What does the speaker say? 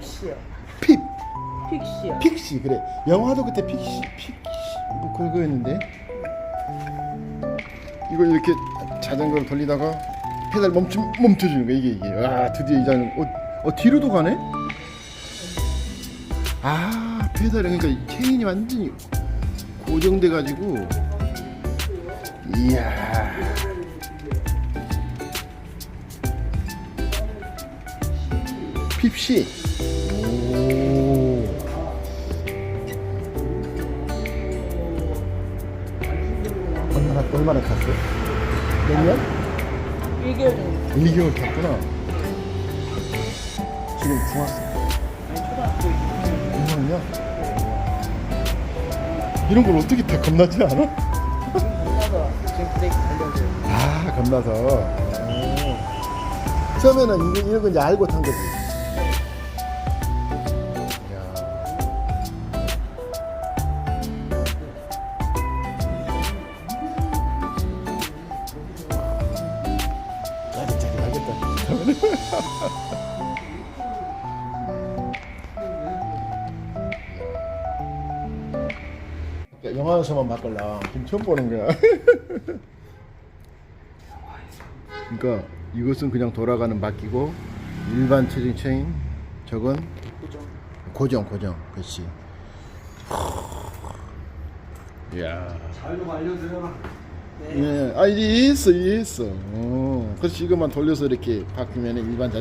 픽시요. 핍 픽시요. 픽시 그래. 영화도 그때 픽시 픽시. 뭐 그거였는데. 이걸 이렇게 자전거를 돌리다가 페달 멈춤 멈춰주는 거야 이게 이게. 와 드디어 이 장면 어, 어 뒤로도 가네? 아 페달이 그러니까 이 체인이 완전히 고정돼 가지고. 이야. 핍시. 오 얼마나 얼마나 탔어? 몇 년? 1개월 정도. 1개월 탔구나. 지금 중학생 아니, 초등학교 2학년. 이런 걸 어떻게 다 겁나지 않아? 만나서 지금 브레이크 달려줘요. 아 겁나서. 오. 처음에는 이거 이런 거 이제 알고 탄 거지. 영화에서만 바꿀라 지금 처음 보는 거야. 그러니까 이것은 그냥 돌아가는 바퀴고 일반 체중 체인 저건 그죠? 고정 고정 그렇지. 이야. 잘 좀 알려드려라. 네. 예, 아 이제 이해했어 이해했어. 어, 그래서 이것만 돌려서 이렇게 바뀌면 일반 자